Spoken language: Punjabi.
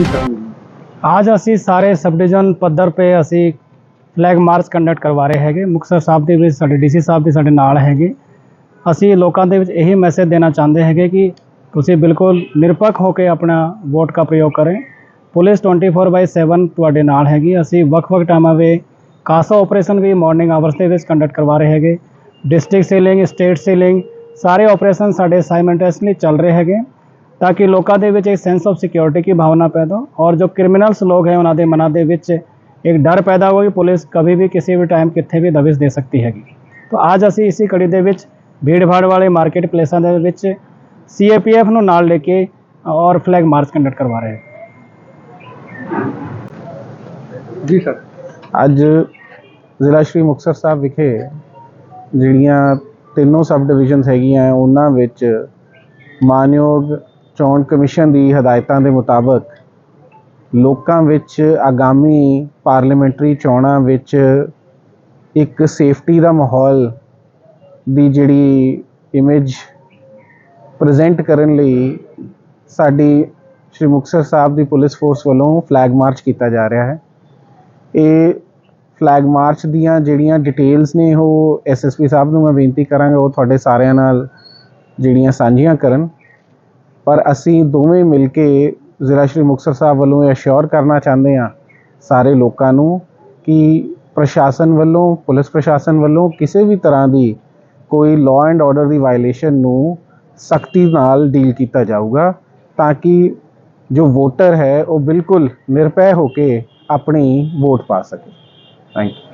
ਜੀ ਸਰ ਅੱਜ ਅਸੀਂ ਸਾਰੇ ਸਬ ਡਿਵੀਜ਼ਨ ਪੱਧਰ ਤੇ ਅਸੀਂ ਫਲੈਗ ਮਾਰਚ ਕੰਡਕਟ ਕਰਵਾ ਰਹੇ ਹੈਗੇ ਮੁਕਤਸਰ ਸਾਹਿਬ ਦੇ ਵਿੱਚ ਸਾਡੇ ਡੀਸੀ ਸਾਹਿਬ ਵੀ ਸਾਡੇ ਨਾਲ ਹੈਗੇ ਅਸੀਂ ਲੋਕਾਂ ਦੇ ਵਿੱਚ ਇਹੀ ਮੈਸੇਜ ਦੇਣਾ ਚਾਹੁੰਦੇ ਹੈਗੇ ਕਿ ਤੁਸੀਂ ਬਿਲਕੁਲ ਨਿਰਪੱਖ ਹੋ ਕੇ ਆਪਣਾ ਵੋਟ ਦਾ ਪ੍ਰਯੋਗ ਕਰੇ ਪੁਲਿਸ 24/7 ਤੁਹਾਡੇ ਨਾਲ ਹੈਗੀ ਅਸੀਂ ਵੱਖ-ਵੱਖ ਟਾਈਮਾਂ ਵੇ ਕਾਸਾ ਆਪਰੇਸ਼ਨ ਵੀ ਮਾਰਨਿੰਗ ਆਵਰਸ ਦੇ ਵਿੱਚ ਕੰਡਕਟ ਕਰਵਾ ਰਹੇ ਹੈਗੇ ਡਿਸਟ੍ਰਿਕਟ ਸੀਲਿੰਗ ਸਟੇਟ ਸੀਲਿੰਗ ਸਾਰੇ ਆਪਰੇਸ਼ਨ ਸਾਡੇ ਸਾਈਮਲਟੇਨਸਲੀ ਚੱਲ ਰਹੇ ਹੈਗੇ ਤਾਂ ਕਿ ਲੋਕਾਂ ਦੇ ਵਿੱਚ ਇੱਕ ਸੈਂਸ ਆਫ ਸਿਕਿਉਰਿਟੀ ਦੀ ਭਾਵਨਾ ਪੈਦਾ ਹੋ ਔਰ ਜੋ ਕ੍ਰਿਮੀਨਲਸ ਲੋਕ ਹੈ ਉਹਨਾਂ ਦੇ ਮਨਾਂ ਦੇ ਵਿੱਚ ਇੱਕ ਡਰ ਪੈਦਾ ਹੋ ਕਿ ਪੁਲਿਸ ਕभी ਵੀ ਕਿਸੇ ਵੀ ਟਾਈਮ ਕਿੱਥੇ ਵੀ ਦਬਿਸ਼ ਦੇ ਸਕਦੀ ਹੈਗੀ ਤਾਂ ਅੱਜ ਅਸੀਂ ਇਸੇ ਕੜੀ ਦੇ ਵਿੱਚ ਭੀੜ-ਭਾੜ ਵਾਲੇ ਮਾਰਕੀਟ ਪਲੇਸਾਂ ਦੇ ਵਿੱਚ ਸੀਏਪੀਐਫ ਨੂੰ ਨਾਲ ਲੈ ਕੇ ਔਰ ਫਲੈਗ ਮਾਰਚ ਕੰਡਕਟ ਕਰਵਾ ਰਹੇ ਹਾਂ ਜੀ ਸਰ ਅੱਜ ਜ਼ਿਲ੍ਹਾ ਸ਼੍ਰੀ ਮੁਕਤਸਰ ਸਾਹਿਬ ਵਿਖੇ ਜਿਹੜੀਆਂ ਤਿੰਨੋਂ ਸਬ ਡਿਵੀਜ਼ਨਸ ਹੈਗੀਆਂ ਉਹਨਾਂ ਵਿੱਚ ਮਾਨਯੋਗ ਚੋਣ ਕਮਿਸ਼ਨ ਦੀ ਹਦਾਇਤਾਂ ਦੇ ਮੁਤਾਬਕ ਲੋਕਾਂ ਵਿੱਚ ਆਗਾਮੀ ਪਾਰਲੀਮੈਂਟਰੀ ਚੋਣਾਂ ਵਿੱਚ ਇੱਕ ਸੇਫਟੀ ਦਾ ਮਾਹੌਲ ਦੀ ਜਿਹੜੀ ਇਮੇਜ ਪ੍ਰੈਜ਼ੈਂਟ ਕਰਨ ਲਈ ਸਾਡੀ ਸ਼੍ਰੀ ਮੁਕਤਸਰ ਸਾਹਿਬ ਦੀ ਪੁਲਿਸ ਫੋਰਸ ਵੱਲੋਂ ਫਲੈਗ ਮਾਰਚ ਕੀਤਾ ਜਾ ਰਿਹਾ ਹੈ। ਇਹ ਫਲੈਗ ਮਾਰਚ ਦੀਆਂ ਜਿਹੜੀਆਂ ਡਿਟੇਲਸ ਨੇ ਉਹ ਐਸਐਸਪੀ ਸਾਹਿਬ ਨੂੰ ਮੈਂ ਬੇਨਤੀ ਕਰਾਂਗਾ ਉਹ ਤੁਹਾਡੇ ਸਾਰਿਆਂ ਨਾਲ ਜਿਹੜੀਆਂ ਸਾਂਝੀਆਂ ਕਰਨ। ਪਰ ਅਸੀਂ ਦੋਵੇਂ ਮਿਲ ਕੇ ਜ਼ਿਲ੍ਹਾ ਸ਼੍ਰੀ ਮੁਕਤਸਰ ਸਾਹਿਬ ਵੱਲੋਂ ਇਹ ਅਸ਼ੋਰ ਕਰਨਾ ਚਾਹੁੰਦੇ ਹਾਂ ਸਾਰੇ ਲੋਕਾਂ ਨੂੰ ਕਿ ਪ੍ਰਸ਼ਾਸਨ ਵੱਲੋਂ, ਪੁਲਿਸ ਪ੍ਰਸ਼ਾਸਨ ਵੱਲੋਂ ਕਿਸੇ ਵੀ ਤਰ੍ਹਾਂ ਦੀ ਕੋਈ ਲਾਅ ਐਂਡ ਆਰਡਰ ਦੀ ਵਾਇਲੇਸ਼ਨ ਨੂੰ ਸਖਤੀ ਨਾਲ ਡੀਲ ਕੀਤਾ ਜਾਊਗਾ ਤਾਂ ਕਿ ਜੋ ਵੋਟਰ ਹੈ ਉਹ ਬਿਲਕੁਲ ਨਿਰਭੈ ਹੋ ਕੇ ਆਪਣੀ ਵੋਟ ਪਾ ਸਕੇ। Thank you